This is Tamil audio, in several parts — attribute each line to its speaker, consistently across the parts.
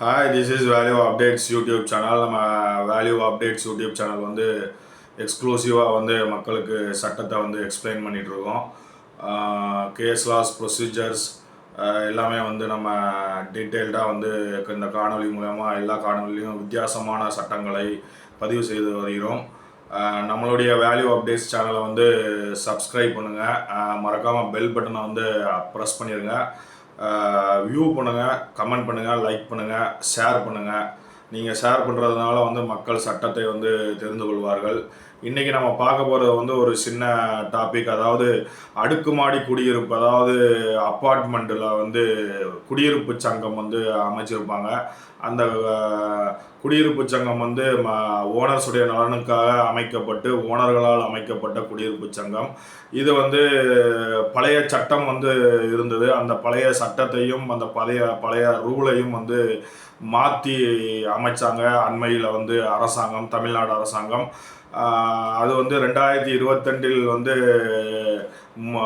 Speaker 1: Hi this is Value Updates YouTube channel நம்ம வேல்யூ அப்டேட்ஸ் யூடியூப் சேனல் வந்து எக்ஸ்க்ளூசிவாக வந்து மக்களுக்கு சட்டத்தை வந்து எக்ஸ்பிளைன் பண்ணிகிட்ருக்கோம் கேஸ் லாஸ் ப்ரொசீஜர்ஸ் எல்லாமே வந்து நம்ம டீட்டெயில்டாக வந்து இந்த காணொலி மூலயமா எல்லா காணொலியும் வித்தியாசமான சட்டங்களை பதிவு செய்து வருகிறோம். நம்மளுடைய வேல்யூ அப்டேட்ஸ் சேனலை வந்து சப்ஸ்கிரைப் பண்ணுங்கள் மறக்காமல் பெல் பட்டனை வந்து ப்ரெஸ் பண்ணிடுங்க வியூ பண்ணுங்கள் கமெண்ட் பண்ணுங்கள் லைக் பண்ணுங்கள் ஷேர் பண்ணுங்கள் நீங்கள் ஷேர் பண்ணுறதுனால வந்து மக்கள் சட்டத்தை வந்து தெரிந்து கொள்வார்கள். இன்றைக்கி நம்ம பார்க்க போகிறது வந்து ஒரு சின்ன டாபிக் அதாவது அடுக்குமாடி குடியிருப்பு அதாவது அப்பார்ட்மெண்ட்டில் வந்து குடியிருப்பு சங்கம் வந்து அமைச்சிருப்பாங்க. அந்த குடியிருப்பு சங்கம் வந்து ஓனர்ஸுடைய நலனுக்காக அமைக்கப்பட்டு ஓனர்களால் அமைக்கப்பட்ட குடியிருப்பு சங்கம். இது வந்து பழைய சட்டம் வந்து இருந்தது. அந்த பழைய சட்டத்தையும் அந்த பழைய பழைய ரூலையும் வந்து மாற்றி அமைச்சாங்க. அண்மையில் வந்து அரசாங்கம் தமிழ்நாடு அரசாங்கம். அது வந்து ரெண்டாயிரத்தி இருபத்தெண்டில் வந்து ம,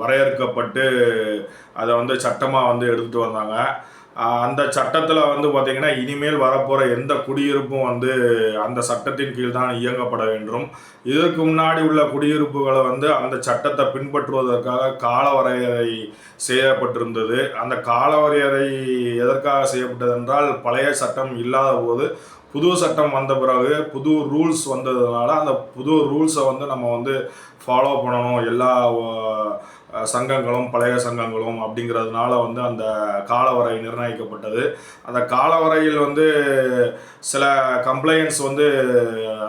Speaker 1: வரையறுக்கப்பட்டு அதை வந்து சட்டமாக வந்து எடுத்துகிட்டு வந்தாங்க. அந்த சட்டத்தில் வந்து பார்த்திங்கன்னா இனிமேல் வரப்போகிற எந்த குடியிருப்பும் வந்து அந்த சட்டத்தின் கீழ் தான் இயங்கப்பட வேண்டும். இதற்கு முன்னாடி உள்ள குடியிருப்புகளை வந்து அந்த சட்டத்தை பின்பற்றுவதற்காக கால வரையறை செய்யப்பட்டிருந்தது. அந்த காலவரையறை எதற்காக செய்யப்பட்டது என்றால் பழைய சட்டம் இல்லாத போது புது சட்டம் வந்த பிறகு புது ரூல்ஸ் வந்ததுனால அந்த புது ரூல்ஸை வந்து நம்ம வந்து ஃபாலோ பண்ணணும். எல்லா சங்கங்களும் பழைய சங்கங்களும் அப்படிங்கிறதுனால வந்து அந்த காலவரை நிர்ணயிக்கப்பட்டது. அந்த காலவரையில் வந்து சில கம்ப்ளைண்ட்ஸ் வந்து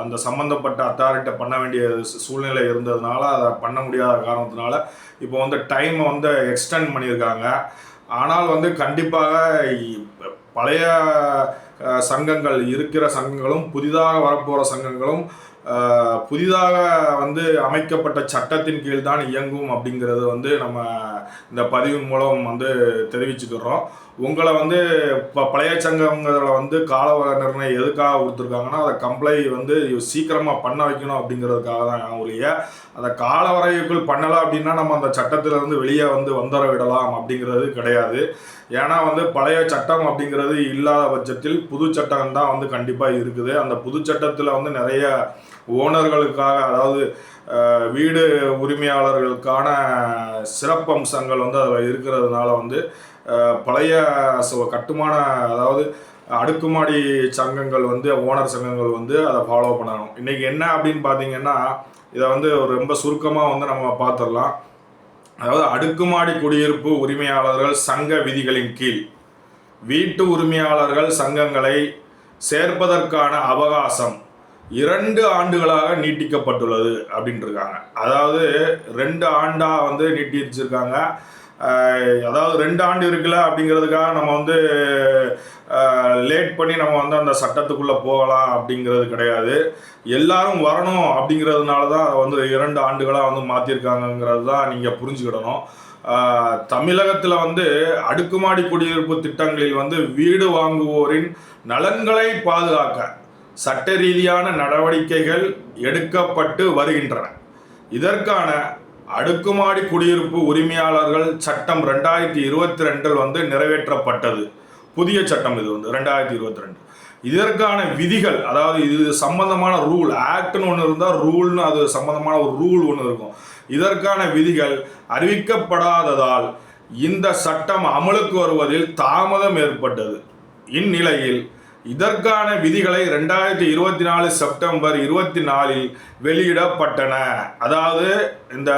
Speaker 1: அந்த சம்மந்தப்பட்ட அத்தாரிட்ட பண்ண வேண்டிய சூழ்நிலை இருந்ததுனால அதை பண்ண முடியாத காரணத்தினால இப்போ வந்து டைம் வந்து எக்ஸ்டெண்ட் பண்ணியிருக்காங்க. ஆனால் வந்து கண்டிப்பாக பழைய சங்கங்கள் இருக்கிற சங்கங்களும் புதிதாக வரப்போகிற சங்கங்களும் புதிதாக வந்து அமைக்கப்பட்ட சட்டத்தின் கீழ் தான் இயங்கும் அப்படிங்கிறது வந்து நம்ம இந்த பதிவின் மூலம் வந்து தெரிவிச்சுக்கிறோம். உங்களை வந்து இப்போ பழைய சங்கங்களை வந்து கால நிர்ணயம் எதுக்காக கொடுத்துருக்காங்கன்னா அதை கம்ப்ளை வந்து சீக்கிரமாக பண்ண வைக்கணும் அப்படிங்கிறதுக்காக தான் ஒழிய அதை கால வரைக்குள் பண்ணலாம் அப்படின்னா நம்ம அந்த சட்டத்திலிருந்து வெளியே வந்து வந்துட விடலாம் அப்படிங்கிறது கிடையாது. ஏன்னா வந்து பழைய சட்டம் அப்படிங்கிறது இல்லாத பட்சத்தில் புது சட்டம் தான் வந்து கண்டிப்பாக இருக்குது. அந்த புது சட்டத்தில் வந்து நிறைய ஓனர்களுக்காக அதாவது வீடு உரிமையாளர்களுக்கான சிறப்பம்சங்கள் வந்து அதில் இருக்கிறதுனால வந்து பழைய கட்டுமான அதாவது அடுக்குமாடி சங்கங்கள் வந்து ஓனர் சங்கங்கள் வந்து அதை ஃபாலோ பண்ணணும். இன்றைக்கி என்ன அப்படின்னு பார்த்தீங்கன்னா இதை வந்து ரொம்ப சுருக்கமாக வந்து நம்ம பார்த்துடலாம் அதாவது அடுக்குமாடி குடியிருப்பு உரிமையாளர்கள் சங்க விதிகளின் கீழ். வீட்டு உரிமையாளர்கள் சங்கங்களை சேர்ப்பதற்கான அவகாசம். இரண்டு ஆண்டுகளாக நீட்டிக்கப்பட்டுள்ளது அப்படின்ட்டுருக்காங்க அதாவது ரெண்டு ஆண்டாக வந்து நீட்டிச்சிருக்காங்க அதாவது ரெண்டு ஆண்டு இருக்குல்ல அப்படிங்கிறதுக்காக நம்ம வந்து லேட் பண்ணி நம்ம வந்து அந்த சட்டத்துக்குள்ளே போகலாம் அப்படிங்கிறது கிடையாது. எல்லாரும் வரணும் அப்படிங்கிறதுனால தான் அதை வந்து இரண்டு ஆண்டுகளாக வந்து மாற்றிருக்காங்கங்கிறது தான் நீங்கள் புரிஞ்சுக்கிடணும். தமிழகத்தில் வந்து அடுக்குமாடி குடியிருப்பு திட்டங்களில் வந்து வீடு வாங்குவோரின் நலன்களை பாதுகாக்க சட்ட ரீதியான நடவடிக்கைகள் எடுக்கப்பட்டு வருகின்றன. இதற்கான அடுக்குமாடி குடியிருப்பு உரிமையாளர்கள் சட்டம் ரெண்டாயிரத்தி இருபத்தி ரெண்டில் வந்து நிறைவேற்றப்பட்டது. புதிய சட்டம் இது வந்து ரெண்டாயிரத்தி இருபத்தி ரெண்டு. இதற்கான விதிகள் அதாவது இது சம்பந்தமான ரூல் ஆக்ட்னு ஒன்று இருந்தால் ரூல்னு அது சம்பந்தமான ஒரு ரூல் ஒன்று இருக்கும். இதற்கான விதிகள் அறிவிக்கப்படாததால் இந்த சட்டம் அமலுக்கு வருவதில் தாமதம் ஏற்பட்டது. இந்நிலையில் இதற்கான விதிகளை ரெண்டாயிரத்தி இருபத்தி நாலு செப்டம்பர் இருபத்தி நாலில் வெளியிடப்பட்டன. அதாவது இந்த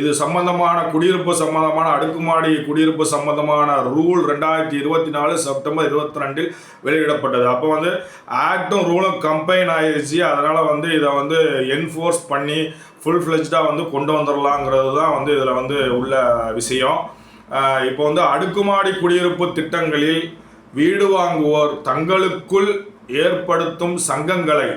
Speaker 1: இது சம்பந்தமான குடியிருப்பு சம்பந்தமான அடுக்குமாடி குடியிருப்பு சம்பந்தமான ரூல் ரெண்டாயிரத்தி இருபத்தி நாலு செப்டம்பர் இருபத்தி ரெண்டில் வெளியிடப்பட்டது. அப்போ வந்து ஆக்டும் ரூலும் கம்பைன் ஆயிடுச்சு அதனால் வந்து இதை வந்து என்ஃபோர்ஸ் பண்ணி ஃபுல் ஃப்ளெஜ்டாக வந்து கொண்டு வந்துடலாங்கிறது தான் வந்து இதில் வந்து உள்ள விஷயம். இப்போ வந்து அடுக்குமாடி குடியிருப்பு திட்டங்களில் வீடு வாங்குவோர் தங்களுக்குள் ஏற்படுத்தும் சங்கங்களை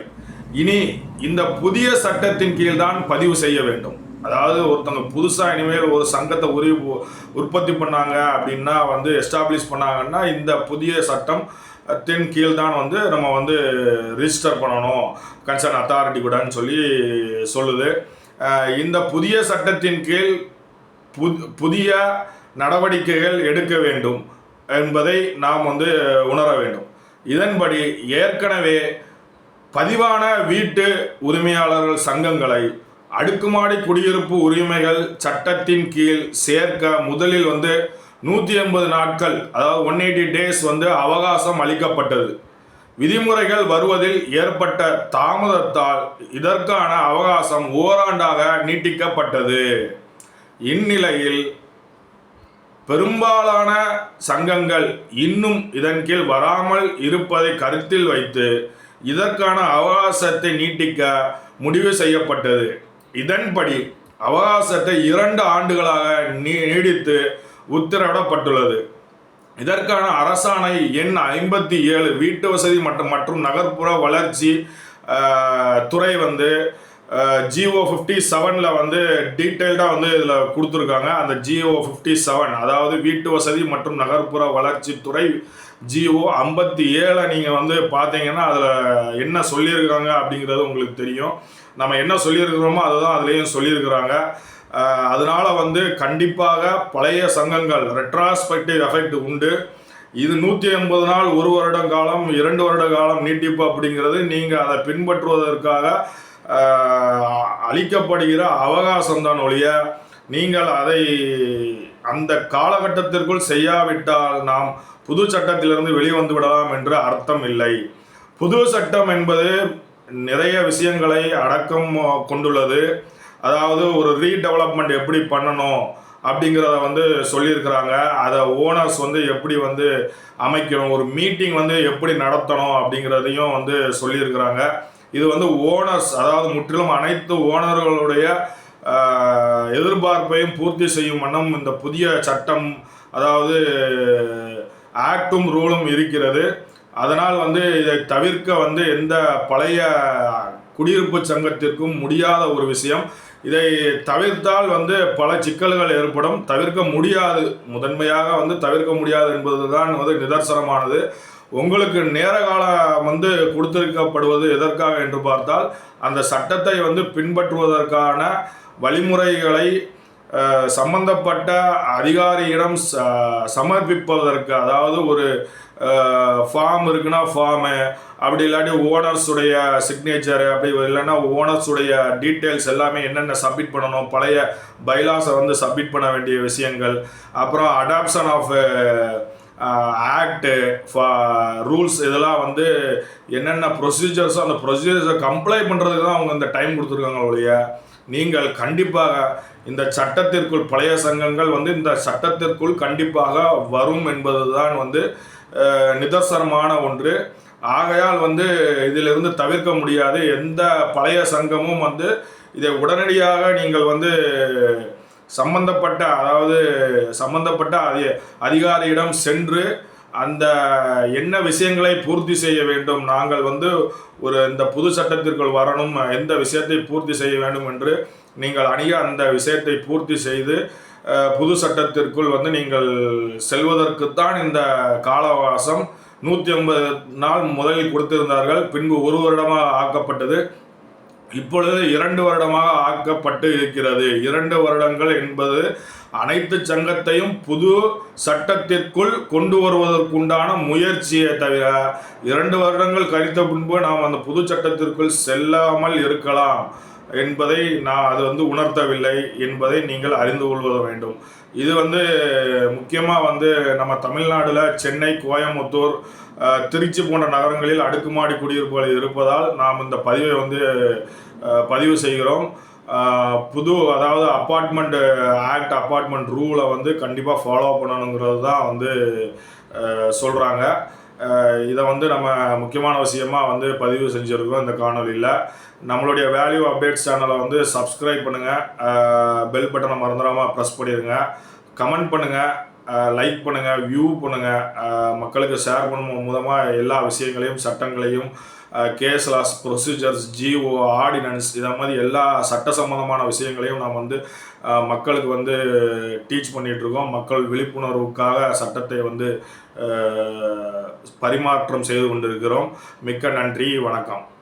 Speaker 1: இனி இந்த புதிய சட்டத்தின் கீழ் தான் பதிவு செய்ய வேண்டும். அதாவது ஒருத்தவங்க புதுசாக இனிமேல் ஒரு சங்கத்தை உரி உற்பத்தி பண்ணாங்க அப்படின்னா வந்து எஸ்டாப்ளிஷ் பண்ணாங்கன்னா இந்த புதிய சட்டம் தின் கீழ் தான் வந்து நம்ம வந்து ரிஜிஸ்டர் பண்ணணும். கன்சர்ன் அத்தாரிட்டி கூடன்னு சொல்லி சொல்லுது. இந்த புதிய சட்டத்தின் கீழ் புதிய நடவடிக்கைகள் எடுக்க வேண்டும். என்பதை நாம் வந்து உணர வேண்டும். இதன்படி ஏற்கனவே பதிவான வீட்டு உரிமையாளர்கள் சங்கங்களை அடுக்குமாடி குடியிருப்பு உரிமைகள் சட்டத்தின் கீழ் சேர்க்க முதலில் வந்து நூற்றி எண்பது நாட்கள் அதாவது ஒன் எயிட்டி டேஸ் வந்து அவகாசம் அளிக்கப்பட்டது. விதிமுறைகள் வருவதில் ஏற்பட்ட தாமதத்தால் இதற்கான அவகாசம் ஓராண்டாக நீட்டிக்கப்பட்டது. இந்நிலையில் பெரும்பாலான சங்கங்கள் இன்னும் இதன் கீழ் வராமல் இருப்பதை கருத்தில் வைத்து இதற்கான அவகாசத்தை நீட்டிக்க முடிவு செய்யப்பட்டது. இதன்படி அவகாசத்தை இரண்டு ஆண்டுகளாக நீ- நீடித்து உத்தரவிடப்பட்டுள்ளது. இதற்கான அரசாணை எண் ஐம்பத்தி ஏழு வீட்டு வசதி மற்றும் மற்றும் நகர்ப்புற வளர்ச்சி துறை வந்து ஜிஓ ஃபிஃப்டி செவனில் வந்து டீட்டெயில்டாக வந்து இதில் கொடுத்துருக்காங்க. அந்த ஜிஓ ஃபிஃப்டி செவன் அதாவது வீட்டு வசதி மற்றும் நகர்ப்புற வளர்ச்சித்துறை ஜிஓ ஐம்பத்தி ஏழை நீங்கள் வந்து பார்த்தீங்கன்னா அதில் என்ன சொல்லியிருக்காங்க அப்படிங்கிறது உங்களுக்கு தெரியும். நம்ம என்ன சொல்லியிருக்கிறோமோ அதுதான் அதுலேயும் சொல்லியிருக்கிறாங்க. அதனால் அதனால வந்து கண்டிப்பாக பழைய சங்கங்கள் ரெட்ராஸ்பெக்டிவ் எஃபெக்ட் உண்டு. இது நூற்றி எண்பது நாள் ஒரு வருட காலம் இரண்டு வருட காலம் நீட்டிப்பு அப்படிங்கிறது நீங்கள் அதை பின்பற்றுவதற்காக அளிக்கப்படுகிற அவகாசம்தான் ஒழிய நீங்கள் அதை அந்த காலகட்டத்திற்குள் செய்யாவிட்டால் நாம் புது சட்டத்திலிருந்து வெளிவந்து விடலாம் என்று அர்த்தம் இல்லை. புது சட்டம் என்பது நிறைய விஷயங்களை அடக்கம் கொண்டுள்ளது. அதாவது ஒரு ரீடெவலப்மெண்ட் எப்படி பண்ணணும் அப்படிங்கிறத வந்து சொல்லியிருக்கிறாங்க. அதை ஓனர்ஸ் வந்து எப்படி வந்து அமைக்கணும் ஒரு மீட்டிங் வந்து எப்படி நடத்தணும் அப்படிங்கிறதையும் வந்து சொல்லியிருக்கிறாங்க. இது வந்து ஓனர்ஸ் அதாவது முற்றிலும் அனைத்து ஓனர்களுடைய எதிர்பார்ப்பையும் பூர்த்தி செய்யும் வண்ணம் இந்த புதிய சட்டம் அதாவது ஆக்டும் ரூலும் இருக்கிறது. அதனால் வந்து இதை தவிர்க்க வந்து எந்த பழைய குடியிருப்பு சங்கத்திற்கும் முடியாத ஒரு விஷயம். இதை தவிர்த்தால் வந்து பல சிக்கல்கள் ஏற்படும். தவிர்க்க முடியாது. முதன்மையாக வந்து தவிர்க்க முடியாது என்பதுதான் வந்து நிதர்சனமானது. உங்களுக்கு நேர காலம் வந்து கொடுத்திருக்கப்படுவது எதற்காக என்று பார்த்தால் அந்த சட்டத்தை வந்து பின்பற்றுவதற்கான வழிமுறைகளை சம்பந்தப்பட்ட அதிகாரியிடம் ச சமர்ப்பிப்பதற்கு அதாவது ஒரு ஃபார்ம் இருக்குன்னா ஃபார்மு அப்படி இல்லாட்டி ஓனர்ஸுடைய சிக்னேச்சர் அப்படி இல்லைன்னா ஓனர்ஸுடைய டீட்டெயில்ஸ் எல்லாமே என்னென்ன சப்மிட் பண்ணணும் பழைய பைலாஸை வந்து சப்மிட் பண்ண வேண்டிய விஷயங்கள் அப்புறம் அடாப்ஷன் ஆஃப் ஆக்டு ரூல்ஸ் இதெல்லாம் வந்து என்னென்ன ப்ரொசீஜர்ஸோ அந்த ப்ரொசீஜர்ஸை கம்ப்ளை பண்ணுறதுக்கு தான் அவங்க இந்த டைம் கொடுத்துருக்காங்க ஒழிய. நீங்கள் கண்டிப்பாக இந்த சட்டத்திற்குள் பழைய சங்கங்கள் வந்து இந்த சட்டத்திற்குள் கண்டிப்பாக வரும் என்பது தான் வந்து நிதர்சனமான ஒன்று. ஆகையால் வந்து இதிலிருந்து தவிர்க்க முடியாது. எந்த பழைய சங்கமும் வந்து இதை உடனடியாக நீங்கள் வந்து சம்பந்தப்பட்ட அதாவது சம்பந்தப்பட்ட அதி அதிகாரியிடம் சென்று அந்த என்ன விஷயங்களை பூர்த்தி செய்ய வேண்டும் நாங்கள் வந்து ஒரு இந்த புது சட்டத்திற்குள் வரணும் எந்த விஷயத்தை பூர்த்தி செய்ய வேண்டும் என்று நீங்கள் அணிய அந்த விஷயத்தை பூர்த்தி செய்து புது சட்டத்திற்குள் வந்து நீங்கள் செல்வதற்குத்தான் இந்த காலவாசம் நூற்றி ஐம்பது நாள் முதலில் கொடுத்திருந்தார்கள். பின்பு ஒரு வருடமாக ஆக்கப்பட்டது. இப்பொழுது இரண்டு வருடமாக ஆக்கப்பட்டு இருக்கிறது. இரண்டு வருடங்கள் என்பது அனைத்து சங்கத்தையும் புது சட்டத்திற்குள் கொண்டு வருவதற்குண்டான முயற்சியை தவிர இரண்டு வருடங்கள் கழித்த பின்பு நாம் அந்த புது சட்டத்திற்குள் செல்லாமல் இருக்கலாம். என்பதை நான் அது வந்து உணர்த்தவில்லை என்பதை நீங்கள் அறிந்து கொள்வது வேண்டும். இது வந்து முக்கியமாக வந்து நம்ம தமிழ்நாடுல சென்னை கோயம்புத்தூர் திருச்சி போன்ற நகரங்களில் அடுக்குமாடி குடியிருப்புகள் இருப்பதால் நாம் இந்த பதிவை வந்து பதிவு செய்கிறோம். புது அதாவது அப்பார்ட்மெண்ட் ஆக்ட் அப்பார்ட்மெண்ட் ரூலை வந்து கண்டிப்பாக ஃபாலோ பண்ணணுங்கிறது தான் வந்து சொல்கிறாங்க இதை வந்து நம்ம முக்கியமான விஷயமா வந்து பதிவு செஞ்சுருக்கோம் இந்த காணொலியில் நம்மளுடைய வேல்யூ அப்டேட்ஸ் சேனலை வந்து சப்ஸ்கிரைப் பண்ணுங்கள் பெல் பட்டனை மறந்துடாமல் ப்ரெஸ் பண்ணிடுங்க கமெண்ட் பண்ணுங்கள் லைக் பண்ணுங்கள் வியூ பண்ணுங்கள் மக்களுக்கு ஷேர் பண்ணும் மூலமாக எல்லா விஷயங்களையும் சட்டங்களையும் case laws procedures GO ordinance இதை மாதிரி எல்லா சட்ட சம்பந்தமான விஷயங்களையும் நாம் வந்து மக்களுக்கு வந்து டீச் பண்ணிகிட்ருக்கோம் இருக்கோம். மக்கள் விழிப்புணர்வுக்காக சட்டத்தை வந்து பரிமாற்றம் செய்து கொண்டிருக்கிறோம். மிக்க நன்றி வணக்கம்.